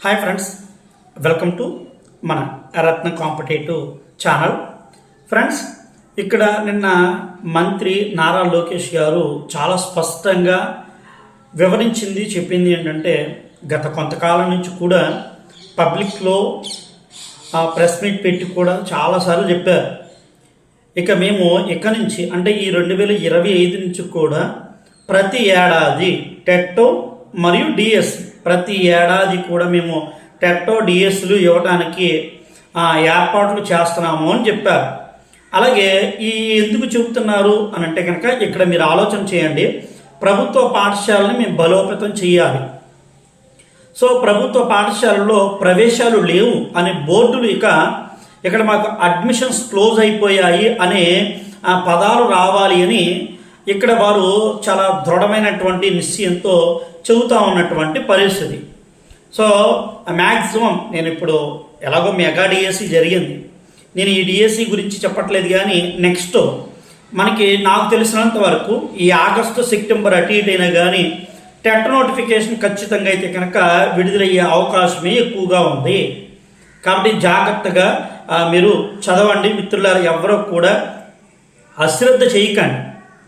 Hi friends welcome to మన రత్న competitive channel friends ఇక్కడ నిన్న మంత్రి నారా లోకేష్ గారు చాలా స్పష్టంగా వివరించింది చెప్పింది ఏంటంటే గత కొంతకాలం నుంచి కూడా పబ్లిక్లో ప్రెస్ మీట్ పెట్టి కూడా చాలాసార్లు చెప్పారు. ఇక మేము ఇక నుంచి అంటే ఈ రెండు వేల ఇరవై ఐదు నుంచి కూడా ప్రతి ఏడాది టెట్టో మరియు డిఎస్ ప్రతి ఏడాది కూడా మేము టెట్టో డిఎస్లు ఇవ్వడానికి ఏర్పాట్లు చేస్తున్నాము అని చెప్పారు. అలాగే ఈ ఎందుకు చెబుతున్నారు అని అంటే కనుక ఇక్కడ మీరు ఆలోచన చేయండి. ప్రభుత్వ పాఠశాలని మేము బలోపేతం చేయాలి. సో ప్రభుత్వ పాఠశాలలో ప్రవేశాలు లేవు అనే బోర్డులు ఇక ఇక్కడ మాకు అడ్మిషన్స్ క్లోజ్ అయిపోయాయి అనే ఆ, పదాలు రావాలి అని ఇక్కడ వారు చాలా దృఢమైనటువంటి నిశ్చయంతో చెబుతా ఉన్నటువంటి పరిస్థితి. సో మ్యాక్సిమం నేను ఇప్పుడు ఎలాగో మెగా డిఎస్సి జరిగింది. నేను ఈ డిఎస్సి గురించి చెప్పట్లేదు కానీ నెక్స్ట్ మనకి నాకు తెలిసినంత వరకు ఈ ఆగస్టు సెప్టెంబర్ అటు ఇటు అయినా కానీ టెట్ నోటిఫికేషన్ ఖచ్చితంగా అయితే కనుక విడుదలయ్యే అవకాశమే ఎక్కువగా ఉంది. కాబట్టి జాగ్రత్తగా మీరు చదవండి. మిత్రులారు ఎవరో కూడా అశ్రద్ధ చేయకండి.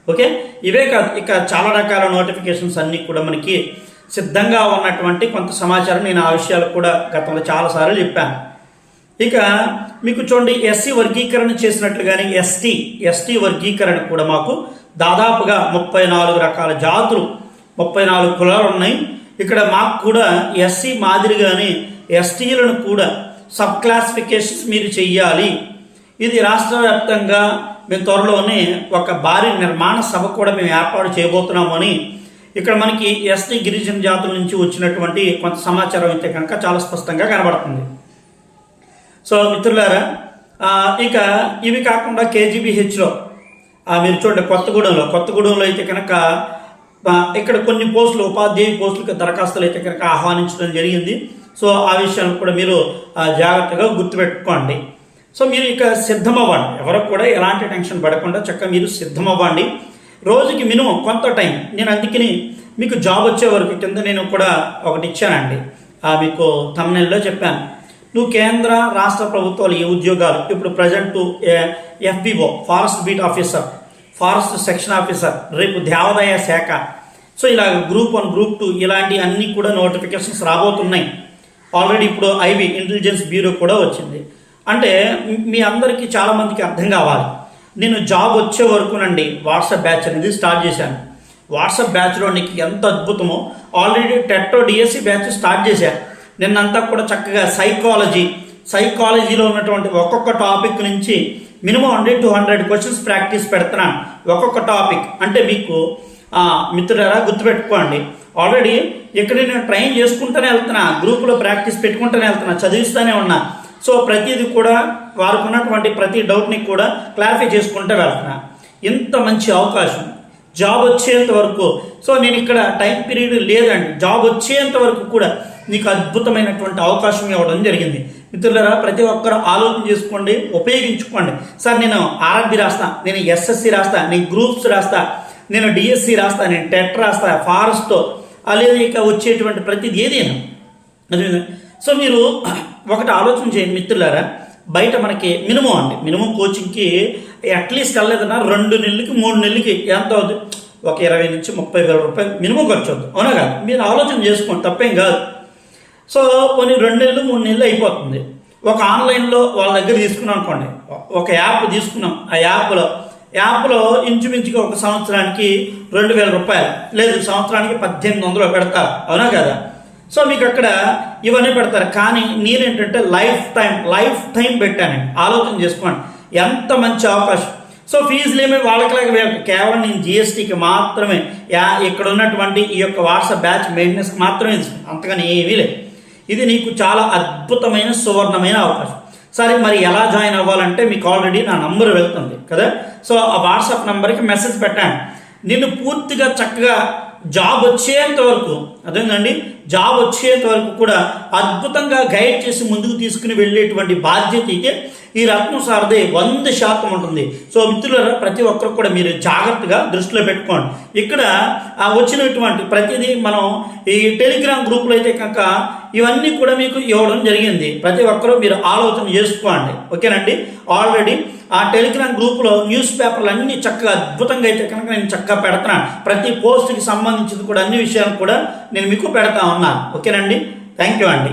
ఓకే? ఇవే కాదు ఇక చాలా రకాల నోటిఫికేషన్స్ అన్నీ కూడా మనకి సిద్ధంగా ఉన్నటువంటి కొంత సమాచారం నేను ఆ విషయాలు కూడా గతంలో చాలాసార్లు చెప్పాను. ఇక మీకు చూడండి ఎస్సీ వర్గీకరణ చేసినట్లుగానే ఎస్టీ ఎస్టీ వర్గీకరణ కూడా మాకు దాదాపుగా ముప్పై నాలుగు రకాల జాతులు ముప్పై నాలుగు కులాలు ఉన్నాయి. ఇక్కడ మాకు కూడా ఎస్సీ మాదిరిగానే ఎస్టీలను కూడా సబ్ క్లాసిఫికేషన్స్ మీరు చెయ్యాలి. ఇది రాష్ట్ర వ్యాప్తంగా మేము త్వరలోనే ఒక భారీ నిర్మాణ సభ కూడా మేము ఏర్పాటు చేయబోతున్నామని ఇక్కడ మనకి ఎస్టీ గిరిజన జాతుల నుంచి వచ్చినటువంటి కొంత సమాచారం అయితే కనుక చాలా స్పష్టంగా కనబడుతుంది. సో మిత్రులారా ఇక ఇవి కాకుండా కేజీబీహెచ్లో మీరు చూడండి కొత్తగూడెంలో కొత్తగూడెంలో అయితే కనుక ఇక్కడ కొన్ని పోస్టులు ఉపాధ్యాయ పోస్టులకు దరఖాస్తులు అయితే కనుక ఆహ్వానించడం జరిగింది. సో ఆ విషయాన్ని కూడా మీరు జాగ్రత్తగా గుర్తుపెట్టుకోండి. సో మీరు ఇక సిద్ధమవ్వండి. ఎవరికి కూడా ఎలాంటి టెన్షన్ పడకుండా చక్కగా మీరు సిద్ధమవ్వండి. రోజుకి మినిమం కొంత టైం. నేను అందుకని మీకు జాబ్ వచ్చే వరకు కింద నేను కూడా ఒకటి ఇచ్చానండి. ఆ, మీకు తమిళలో చెప్పాను. నువ్వు కేంద్ర రాష్ట్ర ప్రభుత్వాలు ఏ ఉద్యోగాలు? ఇప్పుడు present FBO forest beat officer forest section officer రేపు దేవాదాయ శాఖ. సో ఇలా గ్రూప్ వన్ గ్రూప్ టూ ఇలాంటి అన్ని కూడా నోటిఫికేషన్స్ రాబోతున్నాయి. ఆల్రెడీ ఇప్పుడు ఐబీ ఇంటెలిజెన్స్ బ్యూరో కూడా వచ్చింది. అంటే మీ అందరికీ చాలామందికి అర్థం కావాలి. నేను జాబ్ వచ్చే వరకునండి వాట్సాప్ బ్యాచ్ అనేది స్టార్ట్ చేశాను. వాట్సాప్ బ్యాచ్లో నీకు ఎంత అద్భుతమో ఆల్రెడీ టెట్టో డిఎస్సి బ్యాచ్ స్టార్ట్ చేశాను నిన్నంతా కూడా చక్కగా సైకాలజీ సైకాలజీలో ఉన్నటువంటి ఒక్కొక్క టాపిక్ నుంచి minimum hundred to hundred questions practice పెడుతున్నాను ఒక్కొక్క టాపిక్ అంటే మీకు మిత్రులారా గుర్తుపెట్టుకోండి. ఆల్రెడీ ఇక్కడ నేను ట్రైన్ చేసుకుంటూనే వెళ్తున్నా గ్రూప్లో ప్రాక్టీస్ పెట్టుకుంటూనే వెళ్తున్నా చదివిస్తూనే ఉన్నా. సో ప్రతిదీ కూడా వారికి ఉన్నటువంటి ప్రతి డౌట్ని కూడా క్లారిఫై చేసుకుంటూ వెళ్తున్నా. ఇంత మంచి అవకాశం. జాబ్ వచ్చేంత వరకు. సో నేను ఇక్కడ టైం పీరియడ్ లేదండి. జాబ్ వచ్చేంత వరకు కూడా నీకు అద్భుతమైనటువంటి అవకాశం ఇవ్వడం జరిగింది. మిత్రులరా ప్రతి ఒక్కరు ఆలోచన చేసుకోండి ఉపయోగించుకోండి. సార్ నేను ఆర్ఆర్బి రాస్తా నేను ఎస్ఎస్సి రాస్తా నేను గ్రూప్స్ రాస్తా నేను డిఎస్సి రాస్తా నేను టెట్ రాస్తా ఫారెస్ట్తో అలాగే ఇక వచ్చేటువంటి ప్రతిది ఏదైనా. సో మీరు ఒకటి ఆలోచన చేయండి మిత్రులారా. బయట మనకి మినిమం అండి. మినిమం కోచింగ్కి అట్లీస్ట్ వెళ్ళలేదన్నా రెండు నెలలకి మూడు నెలలకి ఎంత అవుతుంది ఒక ఇరవై నుంచి ముప్పై వేల రూపాయలు మినిమం ఖర్చు అవుతుంది అవునా కాదు? మీరు ఆలోచన చేసుకోండి తప్పేం కాదు. సో కొన్ని రెండు నెలలు మూడు నెలలు అయిపోతుంది. ఒక ఆన్లైన్లో వాళ్ళ దగ్గర తీసుకున్నాం అనుకోండి. ఒక యాప్ తీసుకున్నాం. ఆ యాప్లో యాప్లో ఇంచుమించుగా ఒక సంవత్సరానికి రెండు వేల రూపాయలు. లేదు సంవత్సరానికి పద్దెనిమిది వందలు పెడతారు. అవునా కదా? సో మీకు అక్కడ ఇవన్నీ పెడతారు. కానీ నేనేంటంటే లైఫ్ టైం లైఫ్ టైం పెట్టానండి. ఆలోచన చేసుకోండి. ఎంత మంచి అవకాశం. సో ఫీజులు ఏమి వాళ్ళకి కేవలం నేను జిఎస్టీకి మాత్రమే యా ఇక్కడ ఉన్నటువంటి ఈ యొక్క వాట్సాప్ బ్యాచ్ మెయింటెనెన్స్కి మాత్రమే తీసుకున్నాను అంతగాని ఏమీ లేదు. ఇది నీకు చాలా అద్భుతమైన సువర్ణమైన అవకాశం. సరే మరి ఎలా జాయిన్ అవ్వాలంటే మీకు ఆల్రెడీ నా నంబర్ వెళ్తుంది కదా. సో ఆ వాట్సాప్ నెంబర్కి మెసేజ్ పెట్టాను నిన్ను పూర్తిగా చక్కగా జాబ్ వచ్చేంత వరకు అదేంటండి జాబ్ వచ్చేంత వరకు కూడా అద్భుతంగా గైడ్ చేసి ముందుకు తీసుకుని వెళ్ళేటువంటి బాధ్యత అయితే ఈ రత్నం సారదే వంద శాతం ఉంటుంది. సో మిత్రులారా ప్రతి ఒక్కరు కూడా మీరు జాగ్రత్తగా దృష్టిలో పెట్టుకోండి. ఇక్కడ వచ్చినటువంటి ప్రతిదీ మనం ఈ టెలిగ్రామ్ గ్రూపులో అయితే కనుక ఇవన్నీ కూడా మీకు ఇవ్వడం జరిగింది. ప్రతి ఒక్కరూ మీరు ఆలోచన చేసుకోండి. ఓకేనండి ఆల్రెడీ ఆ టెలిగ్రామ్ గ్రూప్లో న్యూస్ పేపర్లు అన్ని చక్కగా అద్భుతంగా అయితే కనుక నేను చక్కగా పెడతాను. ప్రతి పోస్ట్కి సంబంధించింది కూడా అన్ని విషయాలు కూడా నేను మీకు పెడతా ఉన్నాను. ఓకేనండి? థ్యాంక్ యూ అండి.